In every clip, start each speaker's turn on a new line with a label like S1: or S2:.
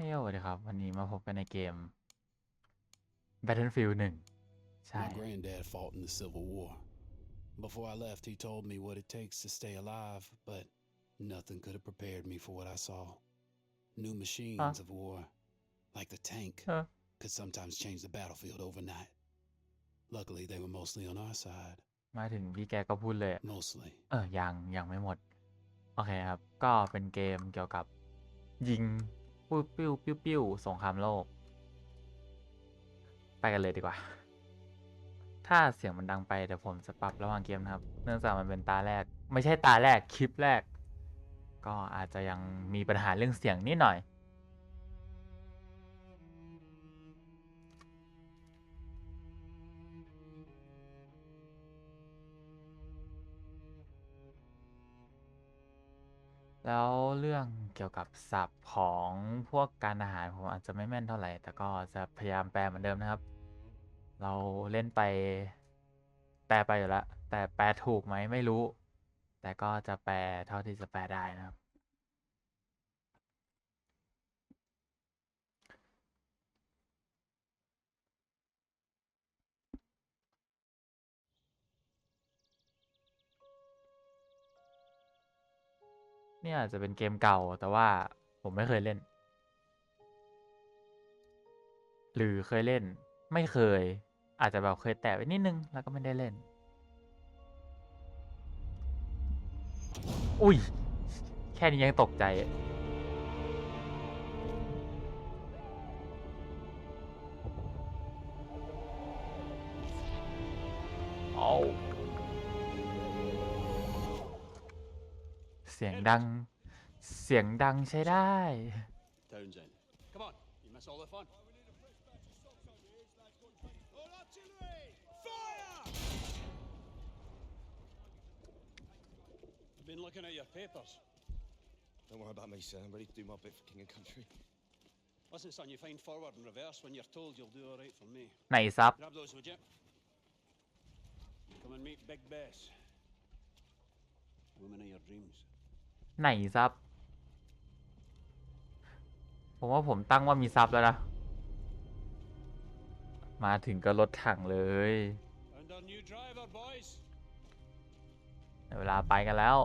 S1: เฮ้ยสวัสดีครับ วันนี้มาพบกันในเกม Battlefield 1 ใช่
S2: My granddad fought in the Civil War. Before I left, he told me what it takes to stay alive, but nothing could have prepared me for what I saw. New machines of war, like the tank,
S1: เออ
S2: could sometimes change the battlefield overnight. Luckily, they were mostly on our side.
S1: มาถึงพี่แกก็พูดเลย
S2: Mostly.
S1: เออยังยังไม่หมด โอเคครับ ก็เป็นเกมเกี่ยวกับยิง ปิ้วปิ้วปิ้วปิ้วสงครามโลก ไปกันเลยดีกว่า ถ้าเสียงมันดังไปเดี๋ยวผมจะปรับระหว่างเกมนะครับ เนื่องจากมันเป็นตาแรก ไม่ใช่ตาแรกคลิปแรก ก็อาจจะยังมีปัญหาเรื่องเสียงนิดหน่อย แล้วเรื่องเกี่ยวกับศัพท์ของพวกการอาหารผมอาจจะไม่แม่นเท่าไหร่ แต่ก็จะพยายามแปลเหมือนเดิมนะครับ เราเล่นไปแปลไปอยู่แล้วแต่แปลถูกไหมไม่รู้ แต่ก็จะแปลเท่าที่จะแปลได้นะครับ เนี่ยอาจจะเป็นเกมเก่าแต่ว่าผมไม่เคยเล่น หรือเคยเล่น ไม่เคย อาจจะแบบเคยแตะไปนิดนึงแล้วก็ไม่ได้เล่น อุ้ย แค่นี้ยังตกใจ สียงดัง เสียงดังใช้ได้
S2: Townsend. Come on, you miss all the fun. I've been looking at your papers.
S3: Don't worry about me, sir. I'm ready to do my bit for king and country.
S2: Listen, son, you find forward and reverse when you're told you'll do all right for me.
S1: ไหนซับ
S2: Grab those, would you? Come and meet Big Bess. Woman of your dreams.
S1: ไหนซับ ผมว่าผมตั้งว่ามีซับแล้วนะ มาถึงก็รถถังเลย
S2: And our new driver, boys.
S1: ในเวลาไปกันแล้ว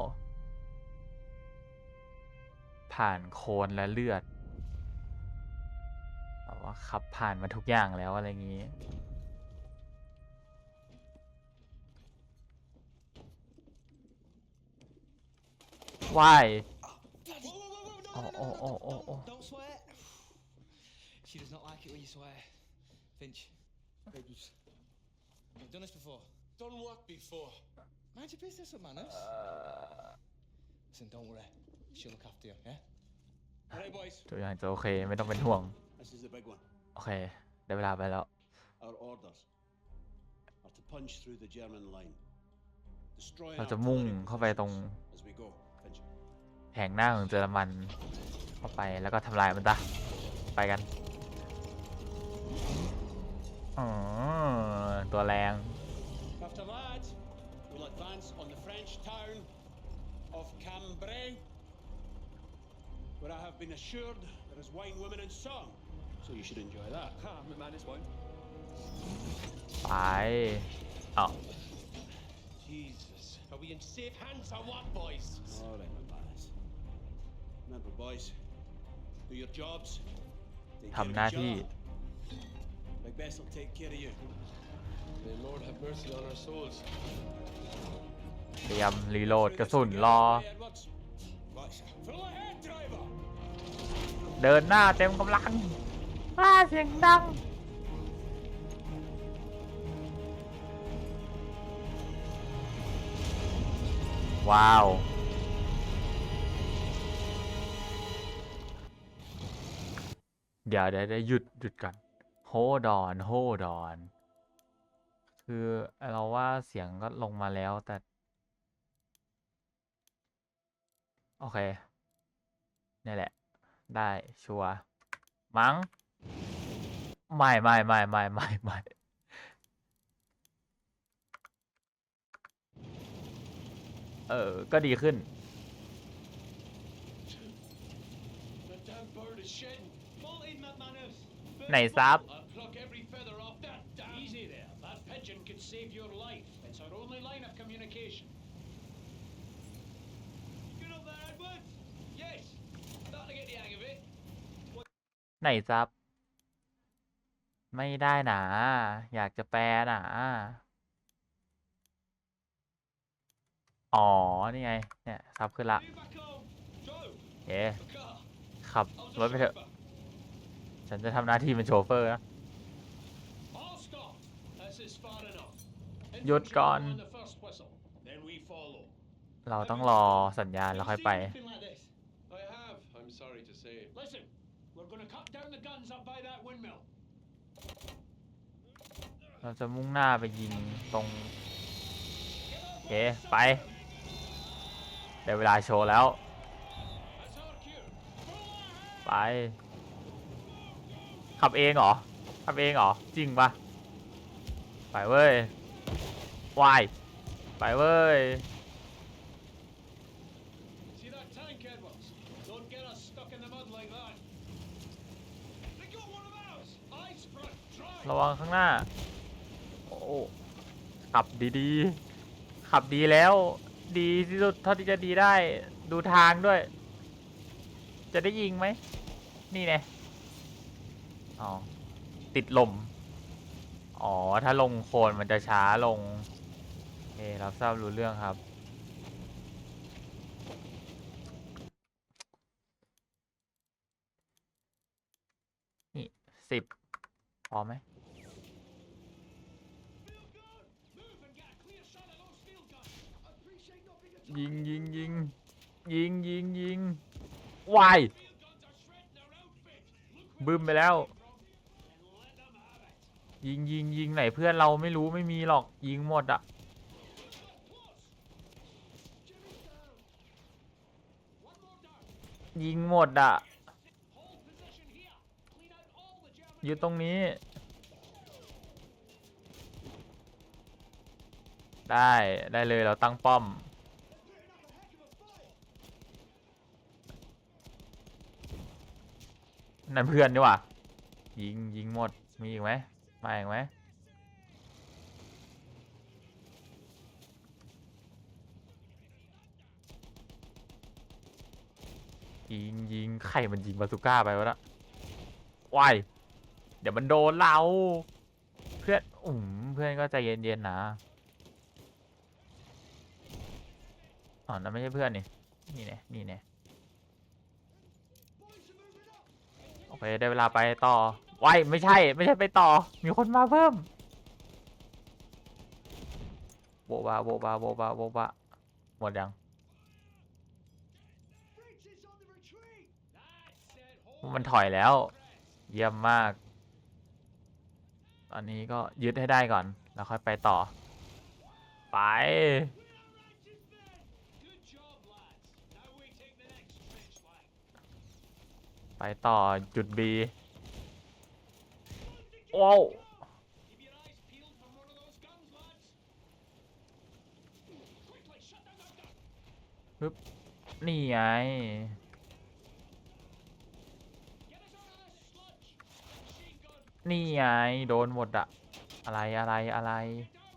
S1: ผ่านโคลนและเลือดแบบว่าขับผ่านมาทุกอย่างแล้วอะไรอย่างนี้ ว่าย
S3: Bloody! Whoa, whoa, whoa,
S1: Oh, oh, oh, oh, oh.
S3: Don't swear. She does not like it when you swear. Finch. You've done this before.
S4: Done what before?
S3: Mind your business with manners. Listen, don't worry. She'll look after you, yeah?
S2: All right, boys.
S1: ตัวอย่างจะโอเคไม่ต้องเป็นห่วง
S2: This is the big one.
S1: โอเค ได้เวลาไปแล้ว
S2: Our orders are to punch through the German line. Destroy
S1: เราจะมุ่งเข้าไปตรง
S2: as we go. Finch.
S1: แผงหน้าของเยอรมันเข้าไปแล้วก็ทำลายมันซะไปกันอ๋อตัวแรง
S2: After that, we'll advance on the French town of Cambrai, where I have been assured there is wine, women, and song. So you should enjoy that.
S4: Ha, my man is one.
S1: ไปเอ้า
S4: Jesus. Are we in safe hands or what, boys?
S2: All right, my boys. Remember, boys, do your jobs. Take care
S1: ทำ
S2: of
S1: หน้า
S2: each
S1: ที่
S2: other. Big Bess will take care of you.
S4: May Lord have mercy on our souls.
S1: เตรียมรีโหลดกระสุนรอ
S2: Edwards. Full ahead, driver.
S1: เดินหน้าเต็มกำลังอ้าเสียงดัง ว้าวเดี๋ยวเดี๋ยวเดี๋ยวหยุดหยุดก่อนโฮดอนโฮดอน คือเราว่าเสียงก็ลงมาแล้วแต่ โอเค นี่แหละ ได้ชัวร์มั้ง ไม่ไม่ไม่ไม่ไม่ไม่ เออ ก็ดีขึ้น
S4: The damn bird is shedding. faulted, McManus.
S1: ไหนซับ
S4: I'll pluck every feather off that damn...
S5: Easy there. That pigeon could save your life. It's our only line of communication.
S4: Get up there, Edwards. Yes. Starting to get the hang of it.
S1: ไหนซับ ไม่ได้หนาอยากจะแปลหนา อ๋อ นี่ไง เนี่ยซับขึ้นละเย้ขับรถไปเถอะ ฉันจะทำหน้าที่เป็นโชเฟอร์นะ หยุดก่อน เราต้องรอสัญญาณแล้วค่อยไป เราจะมุ่งหน้าไปยิงตรงเอเคไป ได้เวลาโชว์แล้ว ไป ขับเองเหรอ ขับเองเหรอ จริงปะไปเว้ยวายไปเว้ยระวังข้างหน้า โอ้ ขับดีๆ ขับดีแล้ว ดีที่สุดเท่าที่จะดีได้ ดูทางด้วย จะได้ยิงไหม นี่ไงอ๋อ ติดลม อ๋อ ถ้าลงโคนมันจะช้าลงโอรับทราบรู้เรื่องครับ นี่สิบพอไหม ยิงยิงยิงยิงยิงยิงวายบึ้มไปแล้ว ยิงยิงยิงไหนเพื่อนเราไม่รู้ไม่มีหรอกยิงหมดอะยิงหมดอะอยู่ตรงนี้ ได้ได้เลยเราตั้งป้อม นั่นเพื่อนดีกว่ายิงยิงหมดมีอีกไหมมาอีกไหมยิงยิงใครมันยิงบาซูก้าไปวะนะวายเดี๋ยวมันโดนเรา เพื่อนอืมเพื่อนก็ใจเย็นๆนะอ๋อนั่นไม่ใช่เพื่อนนี่นี่แน่นี่แน่โอเค ได้เวลาไปต่อไว้ายไม่ใช่ ไม่ใช่ไปต่อ มีคนมาเพิ่มโบบาโบบาโบบาโบบาหมดยัง มันถอยแล้ว เยี่ยมมาก ตอนนี้ก็ยึดให้ได้ก่อน แล้วค่อยไปต่อ ไป ไปต่อจุด B ว้าว
S5: Keep your eyes peeled for one of those guns, lads. Quickly, shut down that gun.
S1: นี่ไง
S5: Get us out of this sludge. Machine gun.
S1: นี่ไงโดนหมดอะอะไรอะไรอะไร
S5: Get down.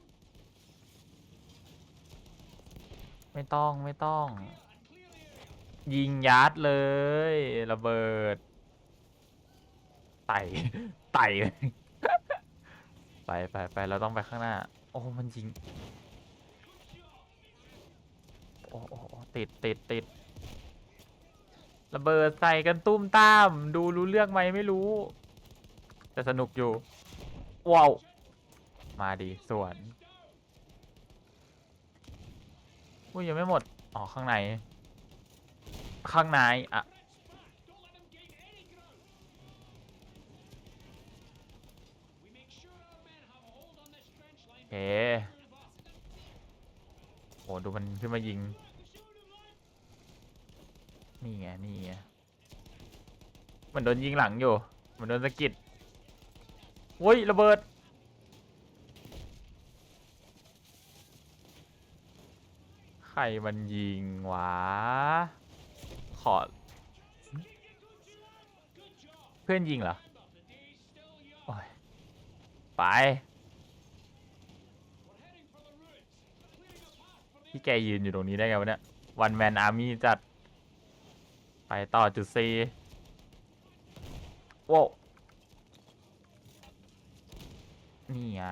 S1: ไม่ต้องไม่ต้อง
S5: Clear and clear the area.
S1: ยิงยัดเลยระเบิด ไต่ไต่ไปไปไปเราต้องไปข้างหน้า โอ้มันยิงโอ้โอ้โอ้ติดติดติดระเบิดใส่กันตุ้มตาม ดูรู้เรื่องไหมไม่รู้ แต่สนุกอยู่ ว้าว มาดีสวนอุ้ยยังไม่หมด อ๋อ ข้างใน ข้างในอะโอเคโอ้ดูมันขึ้นมายิง นี่ไง นี่ไง มันโดนยิงหลังอยู่ มันโดนสะกิดโว้ยระเบิดใครมันยิงวะ ขอพื่อนยิงเหรอ โอ้ย ไป พี่แกยืนอยู่ตรงนี้ได้ไงวะเนี่ย วันแมนอาร์มี่จัด ไปต่อจุดซีโว้วนี่ไง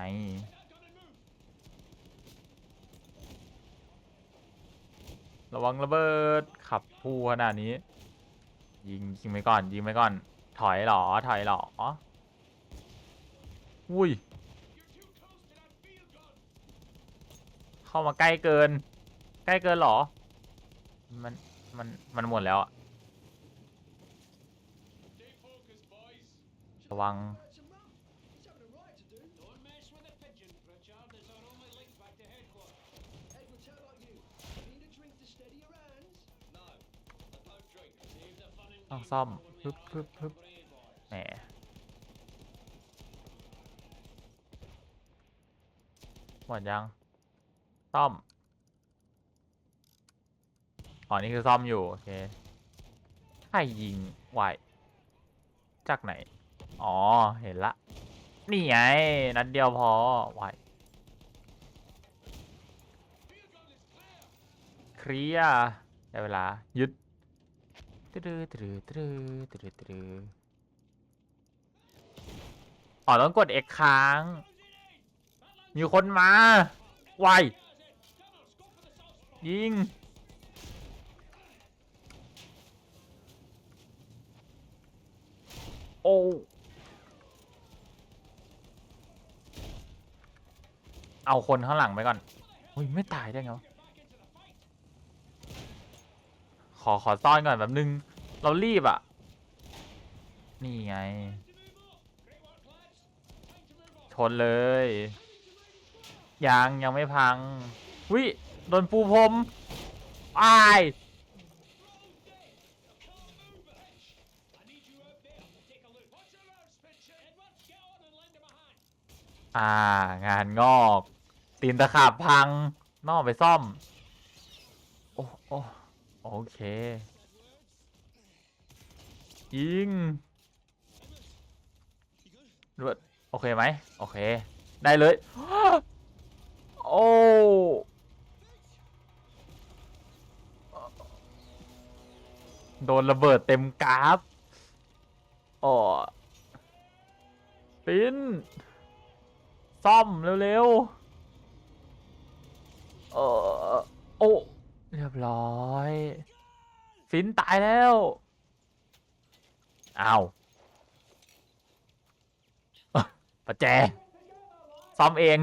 S1: ระวังระเบิดขับ พูขนาดนี้ ยิงยิงไปก่อน ยิงไปก่อน ถอยเหรอ ถอยเหรอ อุ้ย เข้ามาใกล้เกิน ใกล้เกินเหรอ มัน มัน มันหมดแล้วอะระวัง ต้องซ่อม
S5: for when
S1: พึบ
S5: the
S1: พึบ
S5: army's
S1: พึบแหมหมดยัง ซ่อม อ๋อ นี่คือซ่อมอยู่ โอเคใครยิงไหวจากไหน อ๋อ เห็นละ นี่ไง นัดเดียวพอไหวเคลียร์ได้เวลา ยึด ตรึตรึตรึตรึตรึอ๋อต้องกด X ค้าง มีคนมา ไว ยิง โอ้เอาคนข้างหลังไปก่อน อุ้ย ไม่ตายได้ไงวะ ข อขอซ่อนก่อนแบบนึง เรารีบอะ นี่ไง ชนเลย ยังยังไม่พัง วิโดนปูพรมอายอ่างานงอก ตีนตะขาบพังนอกไปซ่อม โอ้โอ้ โอเคยิงรวดโอเคไหมโอเค ได้เลย โอ้โดนระเบิดเต็มกราฟอ๋อปิ้น ซ่อมเร็วๆเออโอ้ เรียบร้อยฟินตายแล้วอ้าวเอ้อประแจ ซ่อมเอง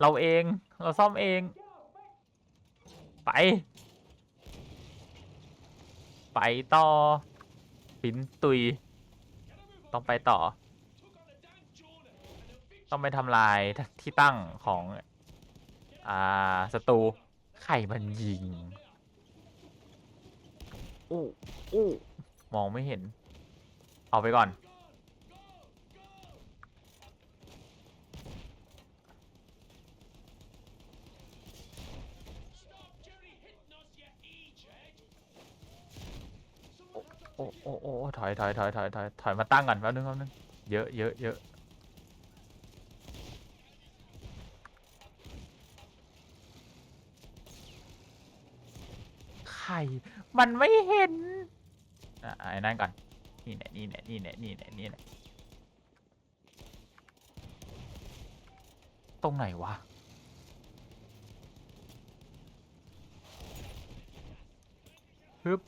S1: เราเอง เราซ่อมเอง ไป ไปต่อฟินตุย ต้องไปต่อ ต้องไปทำลายที่ตั้งของ อ่าศัตรู ไข่มันยิงอู้อู้มองไม่เห็น เอาไปก่อน โอ้โอ้โอ้ถอยถอยถอยถอยถอยถอยมาตั้งก่อนแป๊บนึงแป๊บนึงเยอะเยอะเยอะ ข่มันไม่เห็นอะไอ้นั่นก่อน นี่แหละนี่แหละนี่แหละนี่แหละนี่แหละ ตรงไหนวะ ฮึบ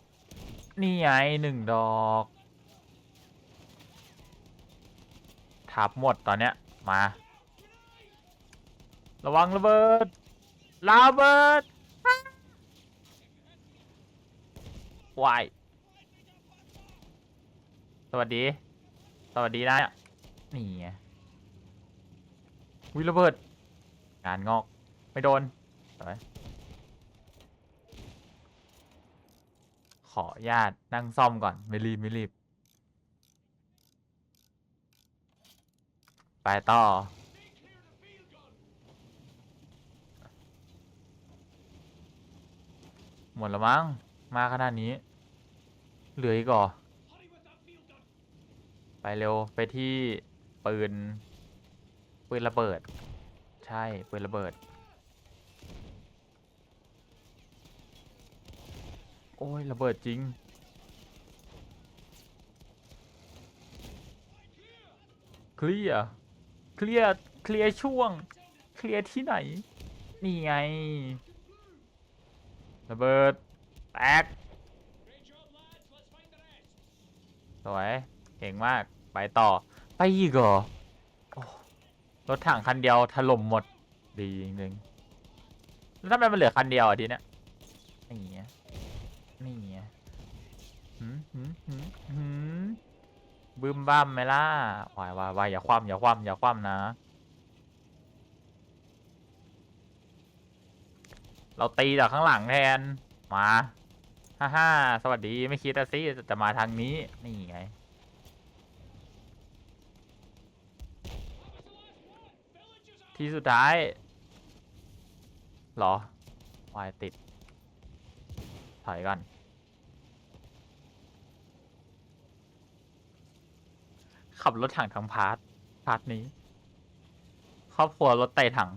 S1: นี่ไงหนึ่งดอก ทับหมดตอนเนี้ย มา ระวังระเบิดระเบิด วาย สวัสดี สวัสดีนะนี่ไงวิระเบิด งานงอก ไม่โดนขอญาตนั่งซ่อมก่อน ไม่รีบ ไม่รีบ ไปต่อหมดแล้วมั้ง มาขนาดนี้ เหลืออีกเหรอไปเร็วไปที่ปืน ปืนระเบิด ใช่ปืนระเบิด โอ้ยระเบิดจริง เคลียร์เคลียร์เคลียร์ช่วง เคลียร์ที่ไหน นี่ไง ระเบิด แตกสวยเก่งมากไปต่อ ไปอีกเหรอรถถังคันเดียวถล่มหมดดีจริงๆแล้วทำไมมันเหลือคันเดียวอะทีเนี้ยนี่ไงนี่ไงหืมหืมหืมหืมบึมบ้ามไหมล่ะวายวายวายอย่าคว่ำอย่าคว่ำอย่าคว่ำนะ เราตีจากข้างหลังแทนมา ฮ่าฮ่าสวัสดีไม่คิดอะสิจะมาทางนี้ นี่ไง ที่สุดท้ายหรอวายติด ถอยก่อน ขับรถถังทั้งพาร์ทพาร์ทนี้ ครอบครัวรถไต่ถัง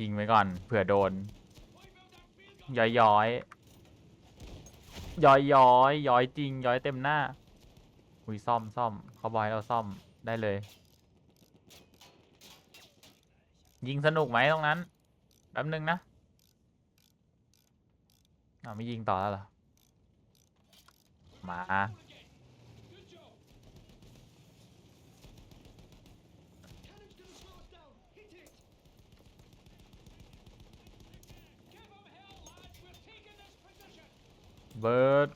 S1: ยิงไว้ก่อน เผื่อโดน ย้อยย้อยย้อยย้อยย้อยจริง ย้อยเต็มหน้า อุ้ยซ่อมซ่อมเขาบอยเราซ่อมได้เลย ยิงสนุกไหมตรงนั้นแป๊บนึงนะอ้าวไม่ยิงต่อแล้วเหรอ มา เบิร์ด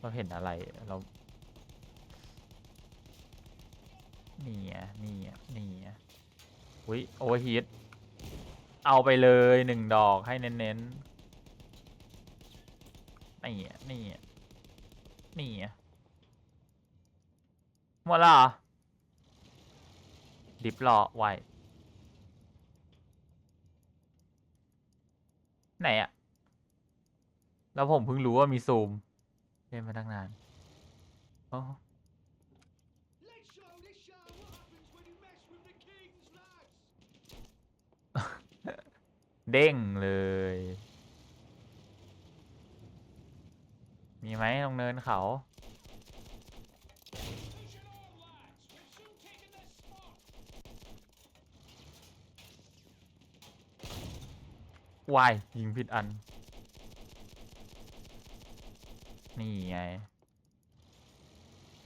S1: เราเห็นอะไรเรานี่อะนี่อะนี่อะอุ้ยโอเวอร์ฮีทเอาไปเลยหนึ่งดอกให้เน้นๆนี่อะนี่อะนี่อะหมดละเหรอดิฟรอไว้ ไหนอะแล้วผมเพิ่งรู้ว่ามีซูมเล่นมาตั้งนานเด้งเลย มีไหมตรงเนินเขา วายยิงผิดอัน นี่ไง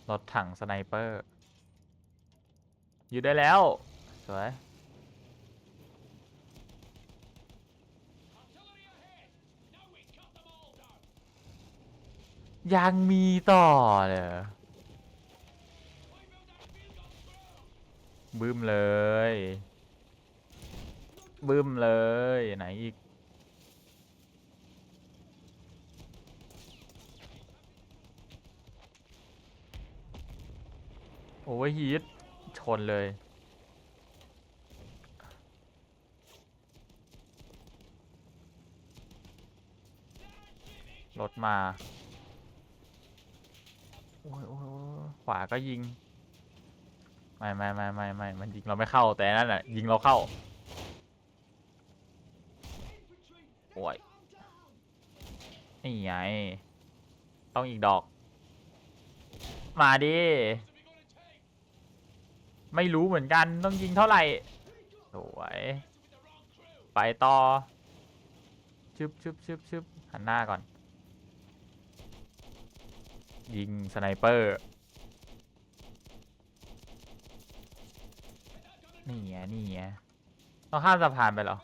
S1: รถถังสไนเปอร์ อยู่ได้แล้ว สวย ยังมีต่อเลยบึ้มเลยบึ้มเลย ไหนอีก เวอร์ฮีทชนเลย รถมา โอ้ยโอ้ยขวาก็ยิง ไม่ไม่ไม่ไม่ไม่มันยิงเราไม่เข้าแต่นั่นน่ะ ยิงเราเข้า โอ้ยนี่ไง ต้องอีกดอก มาดิ ไม่รู้เหมือนกันต้องยิงเท่าไหร่สวยไปต่อชึบชึบชึบชึบหันหน้าก่อน ยิงสไนเปอร์นี่ไงนี่ไงต้องข้ามสะพานไปเหรอ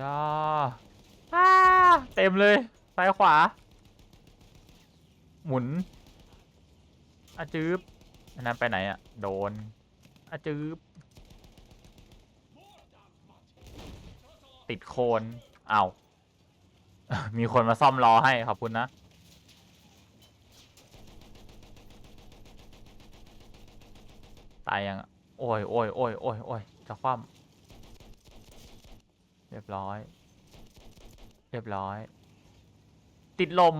S1: ยาอาเต็มเลย ซ้ายขวา หมุนอาจืบอันนั้นไปไหนอะโดนอาจืบติดโคนเอา มีคนมาซ่อมรอให้ ขอบคุณนะ ตายยัง โอ้ยโอ้ยโอ้ยโอ้ยโอ้ยจะคว่ำ รียบร้อย เรียบร้อย ติดลม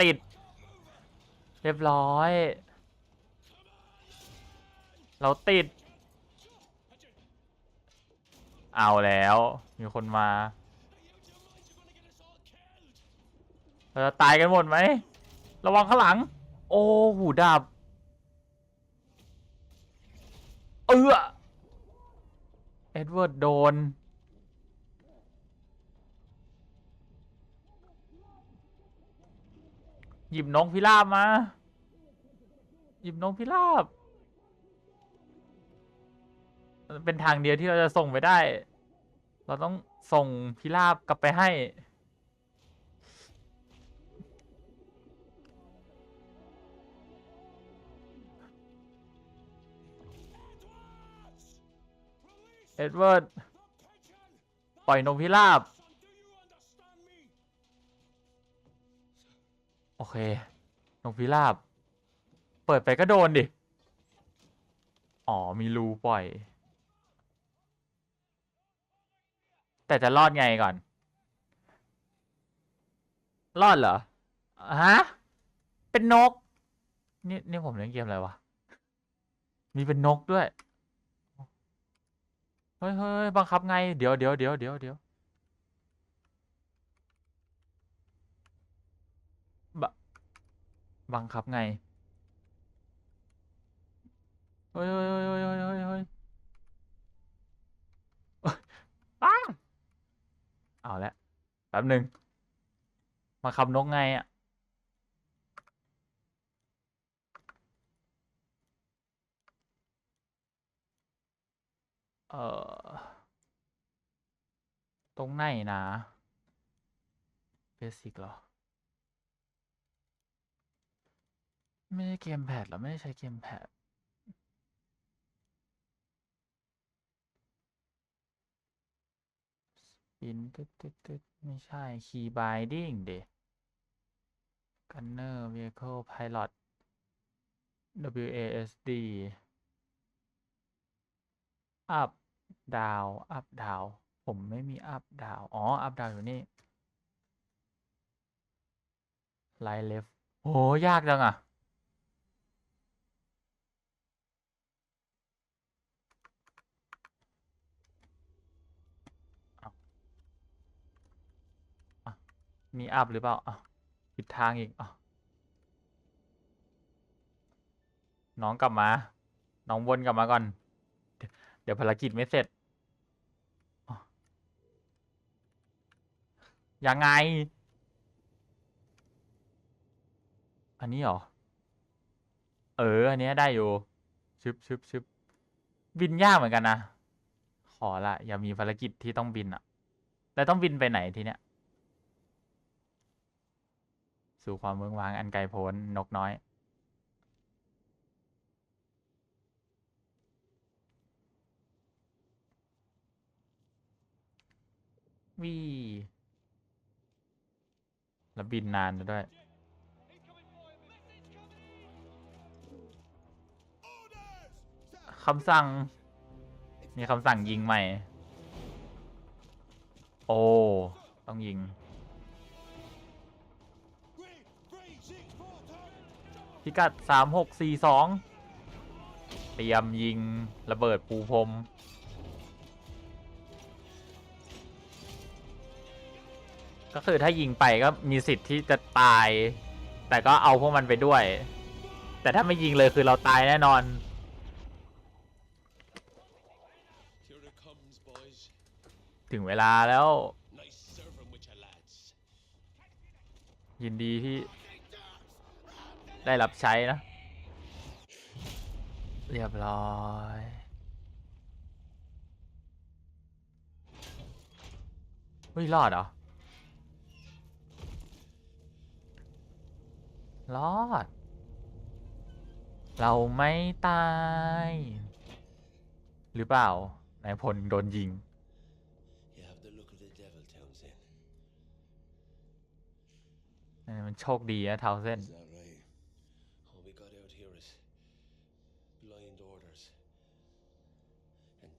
S1: ติด เรียบร้อย เราติด เอาแล้ว มีคนมา เราจะตายกันหมดไหม ระวังข้างหลัง โอ้หูดับ เออเอ็ดเวิร์ดโดน หยิบนกพิราบมา หยิบนกพิราบ เป็นทางเดียวที่เราจะส่งไปได้ เราต้องส่งพิราบกลับไปให้ อ็ดเวิร์ดปล่อยนกพิราบ โอเคนกพิราบ เปิดไปก็โดนดิ อ๋อ มีรูปล่อย แต่จะรอดไงก่อน รอดเหรอ ฮะ เป็นนก นี่นี่ผมเล่นเกมอะไรวะ มีเป็นนกด้วย เฮ้ยเฮ้ยบังคับไง เดี๋ยวเดี๋ยวเดี๋ยวเดี๋ยวเดี๋ยวบบังคับไง เฮ้ยเฮ้ยเฮ้ยเฮ้ยเฮ้ยเฮ้ยเฮ้ยอ้าเอาละแป๊บหนึ่งมาขับนกไงอะ เออตรงไหนนะเบสิกเหรอ ไม่ใช่เกมแพดเหรอ ไม่ได้ใช้เกมแพดปินตึ๊ดตึ๊ดตึ๊ดไม่ใช่คีย์บายดิ้งเดกันเนอ ร์ vehicle pilot WASD up down up down ผมไม่มี up down อ๋อ up down อยู่นี่ right left โห ยากจังอะ มีอัพหรือเปล่าอะผิดทางอีกอะน้องกลับมา น้องวนกลับมาก่อน เดี๋ยวภารกิจไม่เสร็จอะ ยังไง อันนี้เหรอ เออ อันนี้ได้อยู่ ชึบชึบชึบบินยากเหมือนกันนะ ขอละ อย่ามีภารกิจที่ต้องบินอะแล้วต้องบินไปไหนทีเนี้ย สู่ความเมืองวางอันไกลโพ้นนกน้อย วี แล้วบินนานด้วย คำสั่ง มีคำสั่งยิงใหม่ โอ้ ต้องยิง พิกัดสามหกสี่สอง เตรียมยิงระเบิดปูพรม ก็คือถ้ายิงไปก็มีสิทธิ์ที่จะตาย แต่ก็เอาพวกมันไปด้วย แต่ถ้าไม่ยิงเลยคือเราตายแน่นอน ถึงเวลาแล้ว ยินดีที่ได้รับใช้นะ เรียบร้อยเฮ้ยรอดเหรอ รอด เราไม่ตาย หรือเปล่านายพลโดนยิง มันโชคดีอะเทาเส้น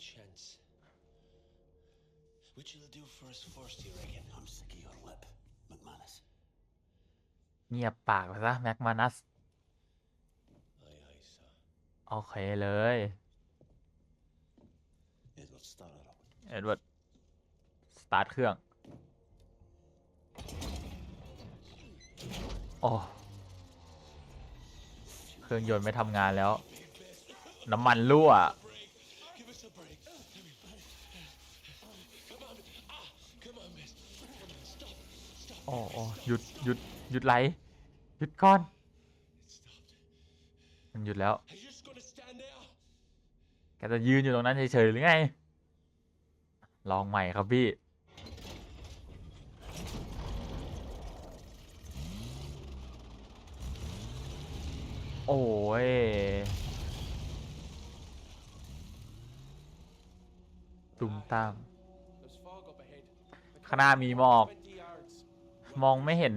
S4: chance. Which will do for us first, you reckon?
S6: I'm sick of your lip, McManus.
S1: เงียบปากไปซะแม็กมานัส โอเคเลย เอ็ดเวิร์ด สตาร์ทเครื่อง โอ้ เครื่องยนต์ไม่ทำงานแล้ว น้ำมันรั่ว โอ้โอ้หยุดหยุดหยุดไหล ยุดก่อน มันหยุดแล้ว แกจะยืนอยู่ตรงนั้นเฉยๆหรือไง ลองใหม่ครับพี่ โอ้ยตุ้มตามข้างหน้ามีหมอก มองไม่เห็น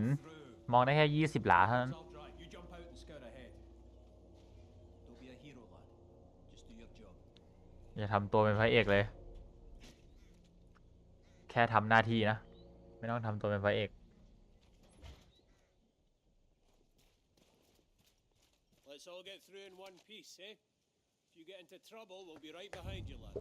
S1: มองได้แค่ยี่สิบหลาเท่านั้น
S2: I'll drive. You jump out and scout ahead. Don't be a hero, lad. Just do your job.
S1: อย่าทำตัวเป็นพระเอกเลย แค่ทำหน้าที่นะ ไม่ต้องทำตัวเป็นพระเอก
S4: Let's all get through in one piece, eh? If you get into trouble, we'll be right behind you, lad.